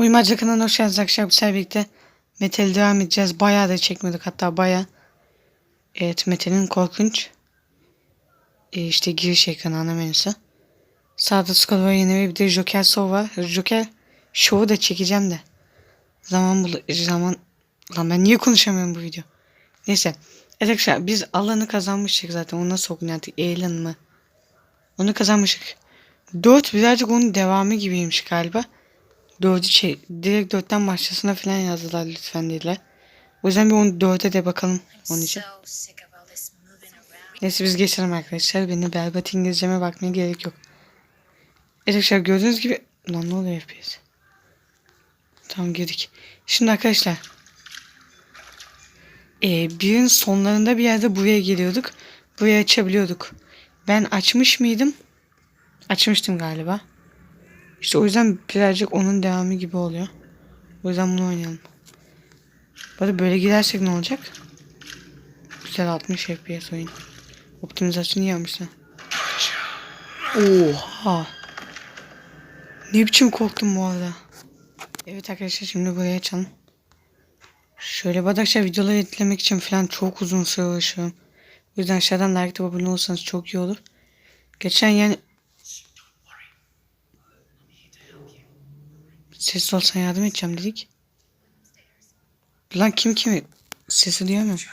Uymacı kanalına hoş geldiniz arkadaşlar. Sefer birlikte Metal'i devam edeceğiz. Bayağı da çekmedik hatta bayağı. Evet Metal'in korkunç. E, işte giriş ekranı ana menüsü. Sağda Skull var yeni bir de Joker Show var. Joker Show'u da çekeceğim de. Zaman bul zaman lan ben niye konuşamıyorum bu video. Neyse. Evet arkadaşlar biz alanı kazanmıştık zaten. Onu nasıl okunuyor artık? Alien mı? Onu kazanmıştık. 4 birazcık onun devamı gibiymiş galiba. Dördü şey direkt dörtten başlasına falan yazdılar lütfen dediler. O yüzden bir onu dörde de bakalım onun için. Neyse biz geçelim arkadaşlar. Benim berbat İngilizceme bakmaya gerek yok. Arkadaşlar gördüğünüz gibi... Lan ne oluyor FPS? Tamam girdik. Şimdi arkadaşlar. Ee, birin sonlarında bir yerde buraya geliyorduk. Burayı açabiliyorduk. Ben açmış mıydım? Açmıştım galiba. İşte o yüzden birazcık onun devamı gibi oluyor. O yüzden bunu oynayalım. Arada böyle gidersek ne olacak? Güzel 60 FPS oyun. Optimizasyonu iyi yapmışlar. Oha. Ne biçim korktum bu arada. Evet arkadaşlar şimdi buraya açalım. Şöyle badakça videoları editlemek için falan çok uzun süre uğraşıyorum. O yüzden aşağıdan like abone olursanız çok iyi olur. Geçen yani Sessiz olsan yardım edeceğim dedik. Lan kim kimi sesi duyamıyorum.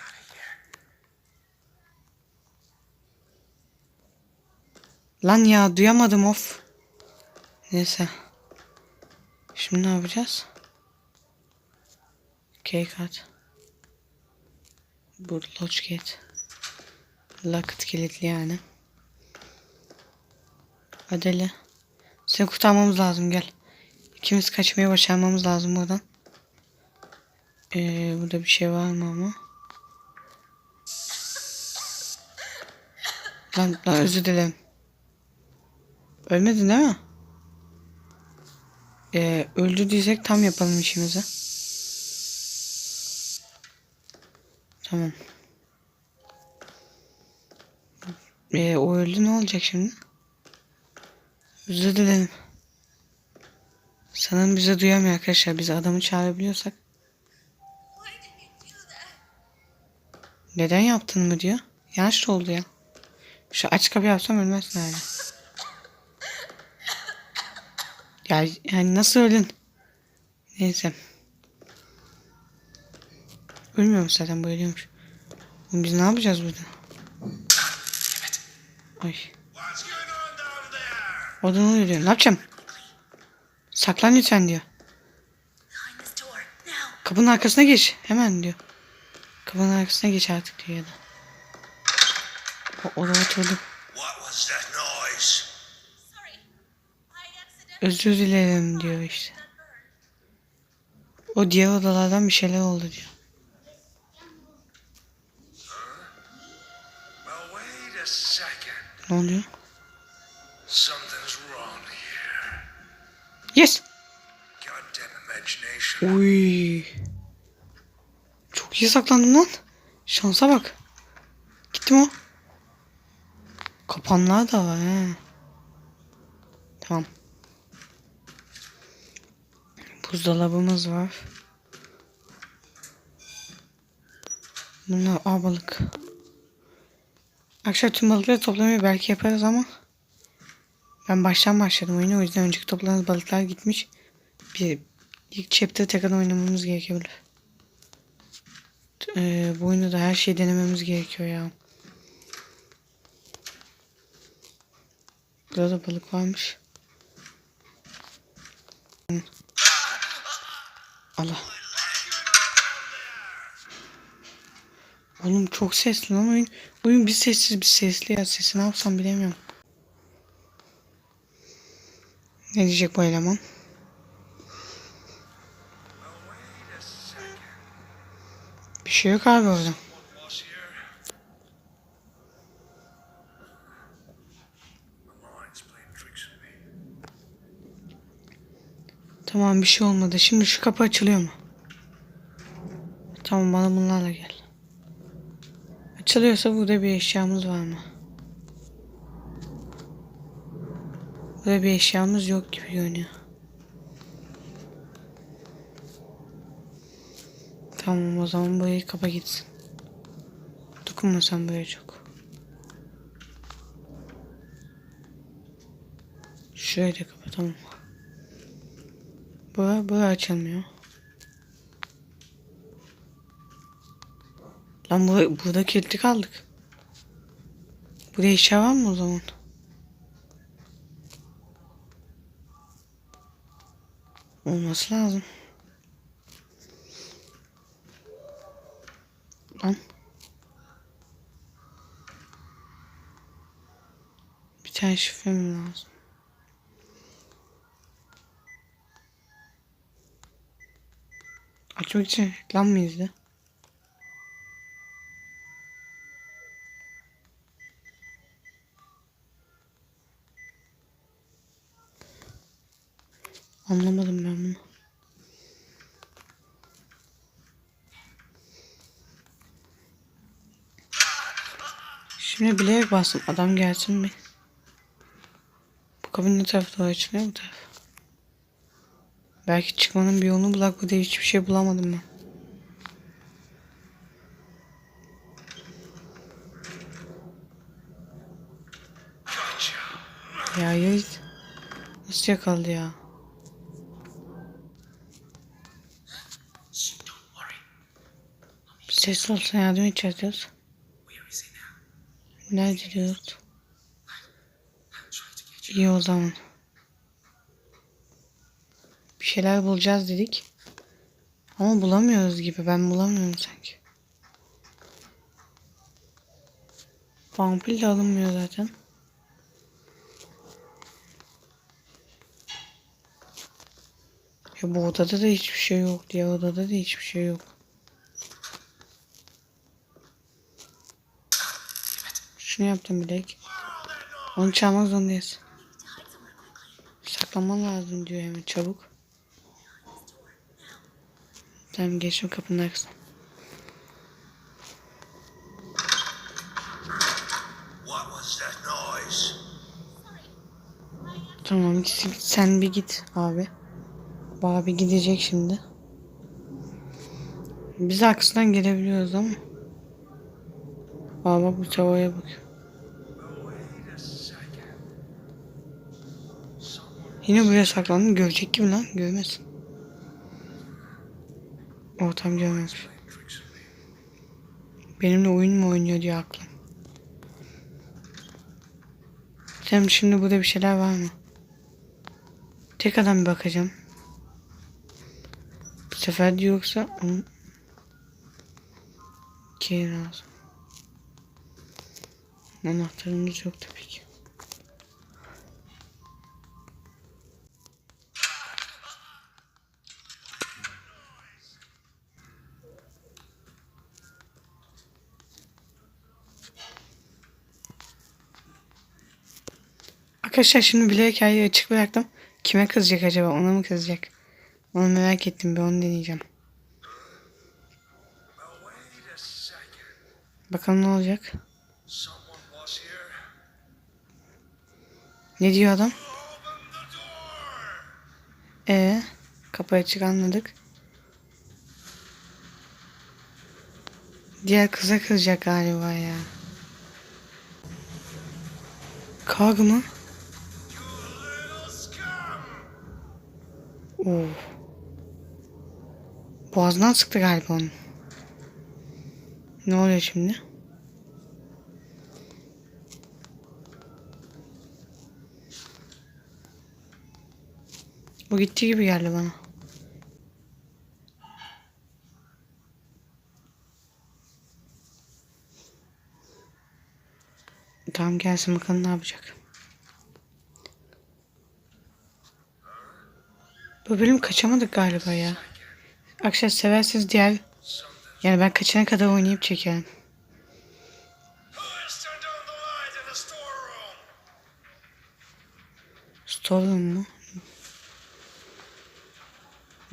Lan ya duyamadım of. Neyse. Şimdi ne yapacağız? Keycard. Bu Lodge Gate. Locket kilitli yani. Adele. Seni kurtarmamız lazım gel. İkimiz kaçmaya başarmamız lazım buradan. Ee, burada bir şey var mı ama? Lan, lan özür dilerim. Ölmedin değil mi? Ee, öldü diyecek tam yapalım işimizi. Tamam. Ee, o öldü ne olacak şimdi? Özür dilerim. Sanırım bize duyamıyor arkadaşlar. Biz adamı çağırabiliyorsak. Neden yaptın mı diyor. Yanlış oldu ya. Şu aç kapı yapsam ölmezsin hala. Ya yani nasıl öldün? Neyse. Ölmüyormuş zaten bu ölüyormuş. Oğlum biz ne yapacağız burada? Ay. O da ne oluyor. Ne yapacağım? Saklan lütfen diyor. Kapının arkasına geç. Hemen diyor. Kapının arkasına geç artık diyor ya da. O, o da oturdu. Özür dilerim diyor işte. O diğer odalardan bir şeyler oldu diyor. Ne oluyor? Yes. Uy. Çok iyi saklandım lan. Şansa bak. Gitti mi o? Kapanlar da var he. Tamam. Buzdolabımız var. Bunlar a balık. Akşam tüm balıkları toplamayı belki yaparız ama ben baştan başladım oyunu o yüzden önceki topladığımız balıklar gitmiş. Bir ilk chapter tekrar oynamamız gerekebilir. Ee, bu oyunda da her şeyi denememiz gerekiyor ya. Burada da balık varmış. Allah. Oğlum çok sesli lan oyun. Oyun bir sessiz bir sesli ya. Sesi ne yapsam bilemiyorum. Ne diyecek bu eleman? Bir şey yok abi orada. Tamam bir şey olmadı. Şimdi şu kapı açılıyor mu? Tamam bana bunlarla gel. Açılıyorsa burada bir eşyamız var mı? Burada bir eşyamız yok gibi görünüyor. Tamam o zaman burayı kapa gitsin. Dokunma sen buraya çok. Şurayı da kapa tamam. Bura, bura açılmıyor. Lan bura, burada kilitli kaldık. Buraya eşya var mı o zaman? Olması lazım. Lan. Bir tane şifrem lazım. Açmak için reklam mı izle? Anlamadım ben Şimdi bilerek bastım. Adam gelsin bir. Bu kapı ne tarafa doğru açılıyor bu taraf. Belki çıkmanın bir yolunu bulak bu diye hiçbir şey bulamadım ben. Ya Yiğit. Nasıl yakaladı ya? Ses. Where is he now? Get you. İyi o zaman. Bir şeyler bulacağız dedik. Ama bulamıyoruz gibi. Ben bulamıyorum sanki. Vampir de alınmıyor zaten. Ya bu odada da hiçbir şey yok. Diğer odada da hiçbir şey yok. Şunu yaptım bilek. Onu çalmak zorundayız. Saklanman lazım diyor hemen çabuk. Tamam geçtim kapının arkasına. Tamam sen bir git abi. Abi gidecek şimdi. Biz arkasından gelebiliyoruz ama. Aa bak bu tavaya bak. Yine buraya saklandım. Görecek gibi lan. Görmez. Ortam görmez. Benimle oyun mu oynuyor diye aklım. Sen şimdi burada bir şeyler var mı? Tek adam bakacağım. Bu sefer de yoksa onun lazım. Anahtarımız yok tabii ki. Arkadaşlar şimdi bile hikayeyi açık bıraktım. Kime kızacak acaba? Ona mı kızacak? Onu merak ettim. Bir onu deneyeceğim. Bakalım ne olacak. Ne diyor adam? Ee, kapı açık anladık. Diğer kıza kızacak galiba ya. Kavga mı? Oo. Boğazından sıktı galiba onu. Ne oluyor şimdi? Bu gitti gibi geldi bana. Tamam gelsin bakalım ne yapacak. Bu bölüm kaçamadık galiba ya. Akşam seversiniz diğer... Yani ben kaçana kadar oynayıp çekerim. Storeroom? Mu?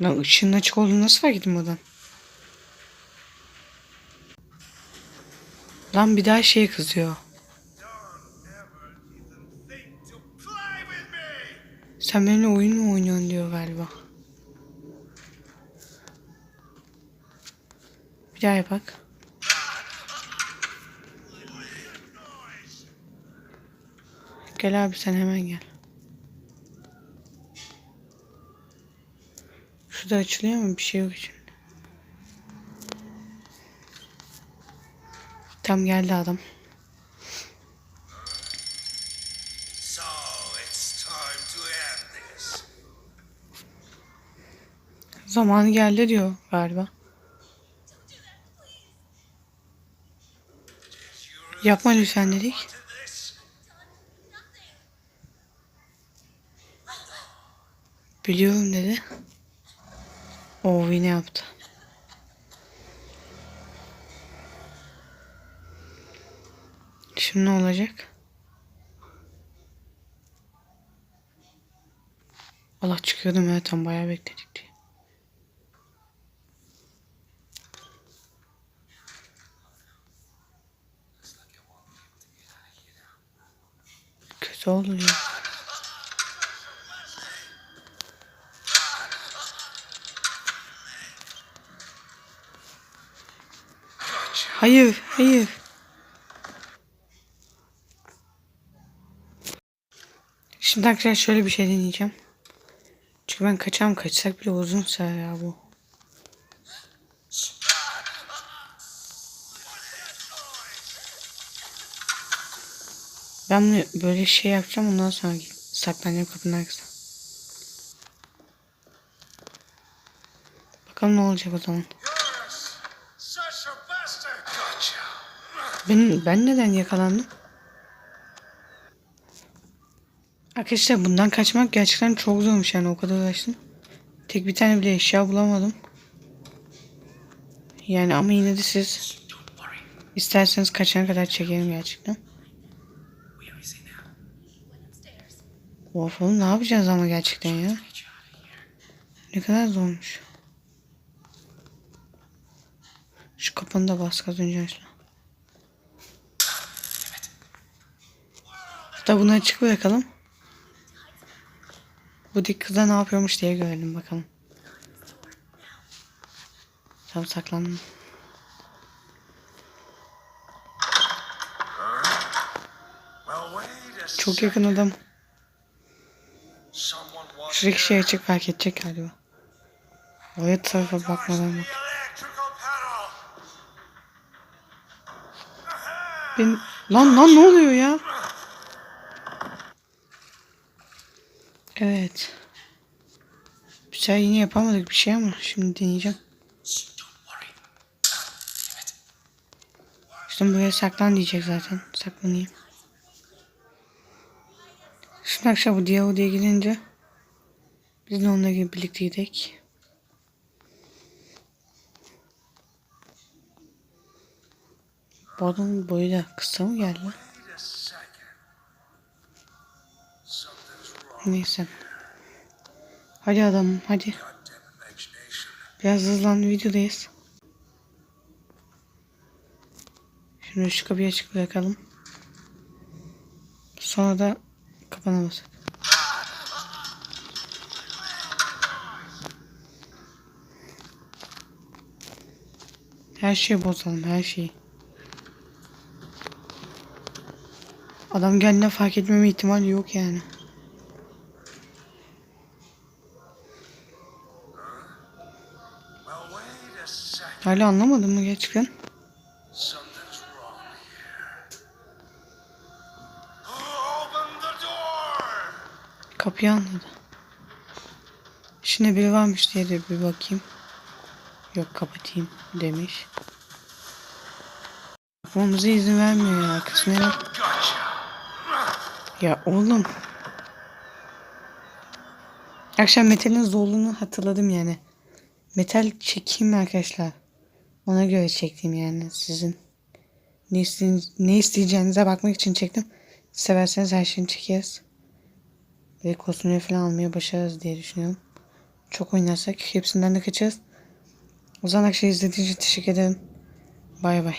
Lan ışığın açık olduğunu nasıl fark ettim oradan? Lan bir daha şeye kızıyor. Sen benimle oyun mu oynuyorsun diyor galiba. Bir daha yapak. Gel abi sen hemen gel. Şurada açılıyor mu? Bir şey yok içinde. Tam geldi adam. Zamanı geldi diyor galiba. Yapma lütfen dedik. Biliyorum dedi. O yine yaptı. Şimdi ne olacak? Allah çıkıyordum ya tam bayağı bekledik diye. Ya. Hayır, hayır. Şimdi arkadaşlar şöyle bir şey deneyeceğim. Çünkü ben kaçam kaçsak bile uzun sürer ya bu. Ben bunu böyle şey yapacağım ondan sonra saklanacağım kapının arkasına. Bakalım ne olacak o zaman. Ben, ben neden yakalandım? Arkadaşlar bundan kaçmak gerçekten çok zormuş yani o kadar uğraştım. Tek bir tane bile eşya bulamadım. Yani ama yine de siz isterseniz kaçana kadar çekelim gerçekten. Of oğlum ne yapacağız ama gerçekten ya. Ne kadar zormuş. Şu kapını da bas az önce açtım. Hatta bunu açık bırakalım. Bu dik kıza ne yapıyormuş diye görelim bakalım. Tamam saklandım. Çok yakın adam. Şuradaki şey açık fark edecek galiba. Oraya tarafa bakmadan bak. Ben... Lan lan ne oluyor ya? Evet. Bir şey yine yapamadık bir şey ama şimdi deneyeceğim. İşte buraya saklan diyecek zaten. Saklanayım. Şimdi akşam bu diye odaya gidince biz de onunla gibi birlikte gidelim. Bu adamın boyu da kısa mı geldi? Neyse. Hadi adam hadi. Biraz hızlan videodayız. Şimdi şu kapıyı açık bırakalım. Sonra da kapana. Her şeyi bozalım her şeyi. Adam geldiğinde fark etmeme ihtimali yok yani. Hala anlamadın mı gerçekten? Kapıyı anladı. İçinde biri varmış diye de bir bakayım. Yok kapatayım demiş. Bakmamıza izin vermiyor ya. Arkasına ya. Oğlum. Akşam metalin zorluğunu hatırladım yani. Metal çekeyim mi arkadaşlar? Ona göre çektim yani sizin. Ne, isteyin, ne isteyeceğinize bakmak için çektim. Severseniz her şeyini çekeriz. Ve kostümleri falan almaya başarırız diye düşünüyorum. Çok oynarsak hepsinden de kaçarız. O zaman akşam izlediğiniz için teşekkür ederim. Bay bay.